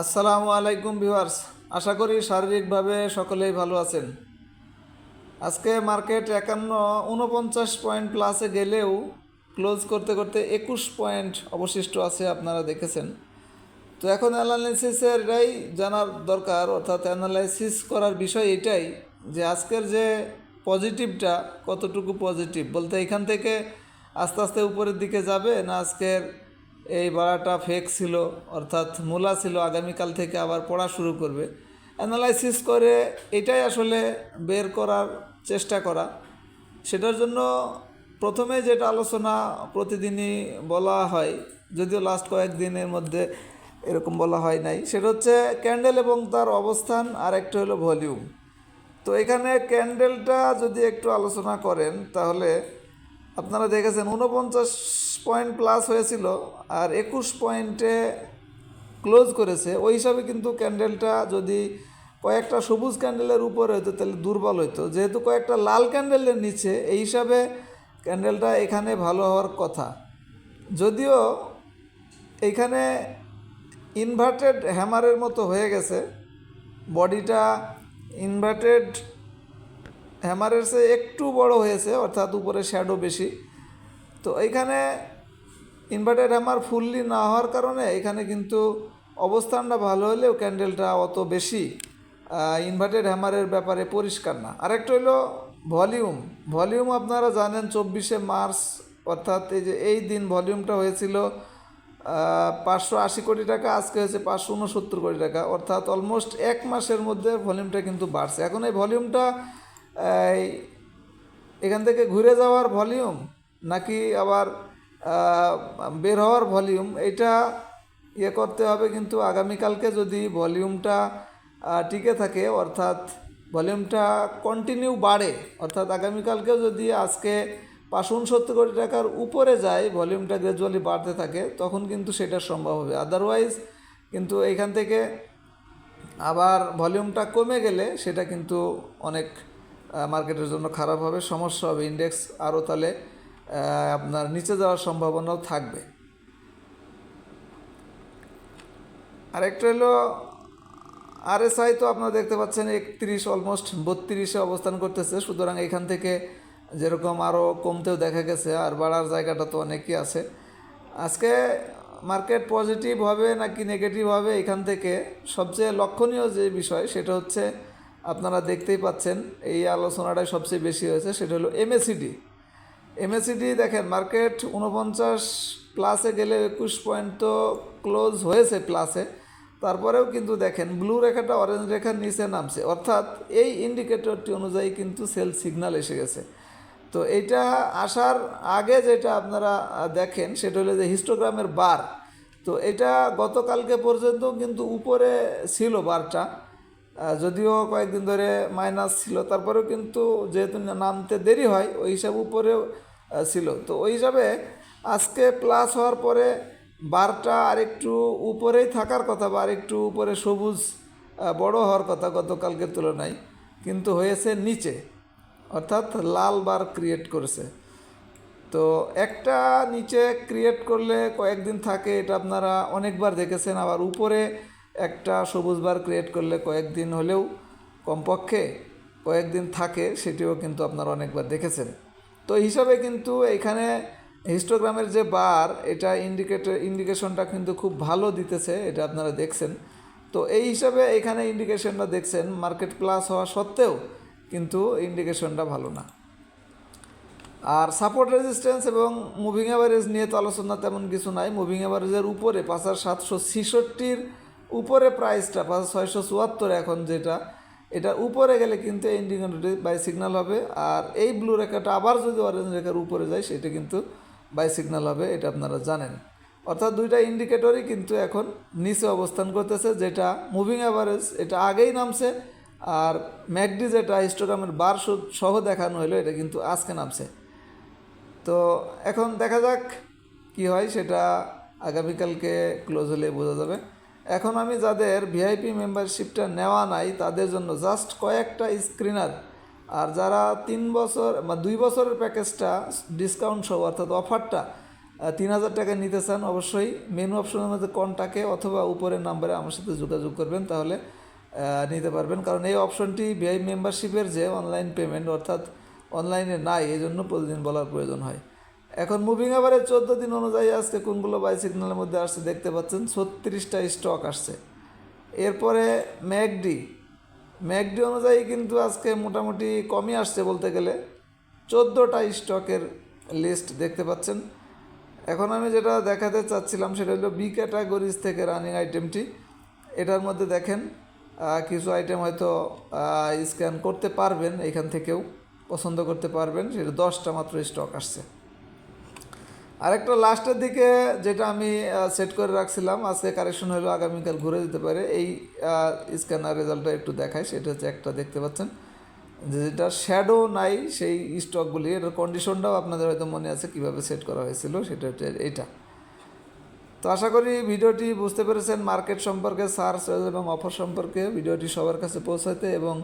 আসসালামু আলাইকুম ভিউয়ার্স। আশা করি শারীরিকভাবে সকলেই ভালো আছেন। আজকে মার্কেট একান্ন উনপঞ্চাশ পয়েন্ট প্লাসে গেলেও ক্লোজ করতে করতে একুশ পয়েন্ট অবশিষ্ট আছে আপনারা দেখেছেন। তো এখন অ্যানালাইসিসের এটাই জানার দরকার, অর্থাৎ অ্যানালাইসিস করার বিষয় এটাই যে আজকের যে পজিটিভটা কতটুকু পজিটিভ বলতে এখান থেকে আস্তে আস্তে উপরের দিকে যাবে না আজকের এই বাড়াটা ফেক ছিল, অর্থাৎ মূলা ছিল, আগামীকাল থেকে আবার পড়া শুরু করবে। অ্যানালাইসিস করে এটাই আসলে বের করার চেষ্টা করা। সেটার জন্য প্রথমে যেটা আলোচনা প্রতিদিনই বলা হয়, যদিও লাস্ট কয়েকদিনের মধ্যে এরকম বলা হয় নাই, সেটা হচ্ছে ক্যান্ডেল এবং তার অবস্থান, আর একটা হলো ভলিউম তো এখানে ক্যান্ডেলটা যদি একটু আলোচনা করেন, তাহলে আপনারা দেখেছেন উনপঞ্চাশ পয়েন্ট প্লাস হয়েছিল আর একুশ পয়েন্টে ক্লোজ করেছে। ওই হিসাবে কিন্তু ক্যান্ডেলটা যদি কয়েকটা সবুজ ক্যান্ডেলের উপরে হতো তাহলে দুর্বল হতো যেহেতু কয়েকটা লাল ক্যান্ডেলের নিচে, এই হিসাবে ক্যান্ডেলটা এখানে ভালো হওয়ার কথা। যদিও এইখানে ইনভার্টেড হ্যামারের মতো হয়ে গেছে। বডিটা ইনভার্টেড হ্যামারের চেয়ে একটু বড় হয়েছে, অর্থাৎ উপরে শ্যাডো বেশি। তো এইখানে ইনভার্টেড হ্যামার ফুললি না হওয়ার কারণে এখানে কিন্তু অবস্থানটা ভালো হলেও ক্যান্ডেলটা অত বেশি ইনভার্টেড হ্যামারের ব্যাপারে পরিষ্কার না। আরেকটা হলো ভলিউম ভলিউম আপনারা জানেন চব্বিশে মার্চ, অর্থাৎ এই যে এই দিন ভলিউমটা হয়েছিল পাঁচশো আশি কোটি টাকা, আজকে হয়েছে পাঁচশো উনসত্তর কোটি টাকা। অর্থাৎ অলমোস্ট এক মাসের মধ্যে ভলিউমটা কিন্তু বাড়ছে। এখন এই ভলিউমটা এখান থেকে ঘুরে যাওয়ার ভলিউম নাকি আবার বের হওয়ার ভলিউম, এটা ইয়ে করতে হবে কিন্তু আগামীকালকে যদি ভলিউমটা টিকে থাকে, অর্থাৎ ভলিউমটা কন্টিনিউ বাড়ে, অর্থাৎ আগামীকালকেও যদি আজকে পাঁচশো উনসত্তর কোটি টাকার উপরে যায়, ভলিউমটা গ্রাজুয়ালি বাড়তে থাকে, তখন কিন্তু সেটা সম্ভব হবে। আদারওয়াইজ কিন্তু এইখান থেকে আবার ভলিউমটা কমে গেলে সেটা কিন্তু অনেক মার্কেটের জন্য খারাপ হবে। সমস্যা হবে ইন্ডেক্স আরও তাহলে আপনার নিচে যাওয়ার সম্ভাবনাও থাকবে। আরেকটা হলো আরএসআই তো আপনারা দেখতে পাচ্ছেন একত্রিশ অলমোস্ট বত্রিশে অবস্থান করতেছে। সুতরাং এখান থেকে যেরকম আরও কমতেও দেখা গেছে, আর বাড়ার জায়গাটা তো অনেকই আছে। আজকে মার্কেট পজিটিভ হবে নাকি নেগেটিভ হবে এখান থেকে সবচেয়ে লক্ষণীয় যে বিষয় সেটা হচ্ছে আপনারা দেখতেই পাচ্ছেন, এই আলোচনাটাই সবচেয়ে বেশি হয়েছে, সেটা হলো এমএসিডি এমএসিডি দেখেন মার্কেট উনপঞ্চাশ প্লাসে গেলে একুশ পয়েন্ট তো ক্লোজ হয়েছে প্লাসে তারপরেও কিন্তু দেখেন ব্লু রেখাটা অরেঞ্জ রেখার নিচে নামছে। অর্থাৎ এই ইন্ডিকেটরটি অনুযায়ী কিন্তু সেল সিগন্যাল এসে গেছে। তো এইটা আসার আগে যেটা আপনারা দেখেন, সেটা হলো যে হিস্টোগ্রামের বার তো এটা গতকালকে পর্যন্ত কিন্তু উপরে ছিল বারটা যদিও কয়েকদিন ধরে মাইনাস ছিল, তারপরেও কিন্তু যেহেতু নামতে দেরি হয়, ওই হিসাবে উপরেও ছিল। তো ওই হিসাবে আজকে প্লাস হওয়ার পরে বারটা আরেকটু উপরেই থাকার কথা বা আরেকটু উপরে সবুজ বড় হওয়ার কথা গতকালকের তুলনায়। কিন্তু হয়েছে নিচে, অর্থাৎ লাল বার ক্রিয়েট করেছে। তো একটা নিচে ক্রিয়েট করলে কয়েকদিন থাকে, এটা আপনারা অনেকবার দেখেছেন। আবার উপরে একটা সবুজ বার ক্রিয়েট করলে কয়েকদিন হলেও কমপক্ষে কয়েকদিন থাকে, সেটিও কিন্তু আপনারা অনেকবার দেখেছেন। তো হিসাবে কিন্তু এখানে হিস্টোগ্রামের যে বার, এটা ইন্ডিকেটর ইন্ডিকেশনটা কিন্তু খুব ভালো দিতেছে, এটা আপনারা দেখছেন। তো এই হিসাবে এখানে ইন্ডিকেশনটা দেখছেন মার্কেট প্লাস হওয়া সত্ত্বেও কিন্তু ইন্ডিকেশনটা ভালো না। আর সাপোর্ট রেজিস্ট্যান্স এবং মুভিং অ্যাভারেজ নিয়ে তো আলোচনা তেমন কিছু নাই মুভিং অ্যাভারেজের উপরে পাঁচ হাজার সাতশো ছিষট্টির উপরে প্রাইসটা পাঁচ ছয়শো চুয়াত্তর এখন যেটা, এটা উপরে গেলে কিন্তু এই ইন্ডিকেটরটি বাই সিগন্যাল হবে। আর এই ব্লু রেখাটা আবার যদি অরেঞ্জ রেখার উপরে যায়, সেটা কিন্তু বাই সিগন্যাল হবে, এটা আপনারা জানেন। অর্থাৎ দুইটা ইন্ডিকেটরই কিন্তু এখন নিচে অবস্থান করতেছে, যেটা মুভিং অ্যাভারেজ এটা আগেই নামছে, আর ম্যাকডি যেটা হিস্টোগ্রামের বার সহ দেখানো হলো, এটা কিন্তু আজকে নামছে। তো এখন দেখা যাক কি হয়, সেটা আগামীকালকে ক্লোজ হলে বোঝা যাবে। এখন আমি যাদের ভিআইপি মেম্বারশিপটা নেওয়া নাই, তাদের জন্য জাস্ট কয়েকটা স্ক্রিনার। আর যারা তিন বছর বা দুই বছরের প্যাকেজটা ডিসকাউন্ট সহ, অর্থাৎ অফারটা তিন হাজার টাকা নিতে চান, অবশ্যই মেনু অপশনের মধ্যে কন্টাকে অথবা উপরের নাম্বারে আমার সাথে যোগাযোগ করবেন, তাহলে নিতে পারবেন। কারণ এই অপশনটি ভিআই মেম্বারশিপের যে অনলাইন পেমেন্ট অর্থাৎ অনলাইনে নাই এই জন্য প্রতিদিন বলার প্রয়োজন হয়। এখন মুভিং আবারে চোদ্দ দিন অনুযায়ী আজকে কোনগুলো বাই সিগন্যালের মধ্যে আসছে দেখতে পাচ্ছেন? ছত্রিশটা স্টক আসছে। এরপরে ম্যাকডি। ম্যাকডি অনুযায়ী কিন্তু আজকে মোটামুটি কমই আসছে বলতে গেলে। চোদ্দোটা স্টকের লিস্ট দেখতে পাচ্ছেন। এখন আমি যেটা দেখাতে চাচ্ছিলাম সেটা হলো বি ক্যাটাগরিজ থেকে রানিং আইটেমটি এটার মধ্যে দেখেন কিছু আইটেম হয়তো স্ক্যান করতে পারবেন, এখান থেকেও পছন্দ করতে পারবেন। সেটা দশটা মাত্র স্টক আসছে। আরেকটা লাস্টের দিকে যেটা আমি সেট করে রাখছিলাম, আজকে কারেকশন হলো, আগামীকাল ঘুরে দিতে পারে। এই স্ক্যানার রেজাল্টটা একটু দেখায় সেটা হচ্ছে একটা দেখতে পাচ্ছেন। যেটা শ্যাডো নাই, সেই স্টকগুলি এটার কন্ডিশনটাও আপনাদের হয়তো মনে আছে কীভাবে সেট করা হয়েছিল, সেটা হচ্ছে এইটা। তো আশা করি ভিডিওটি বুঝতে পেরেছেন মার্কেট সম্পর্কে সার্চ এবং অফার সম্পর্কে। ভিডিওটি সবার কাছে পৌঁছাতে এবং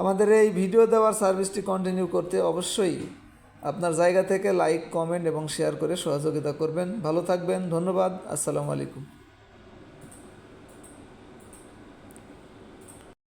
আমাদের এই ভিডিও দেওয়ার সার্ভিসটি কন্টিনিউ করতে অবশ্যই আপনার জায়গা থেকে লাইক কমেন্ট এবং শেয়ার করে সহযোগিতা করবেন। ভালো থাকবেন, ধন্যবাদ, আসসালামু আলাইকুম।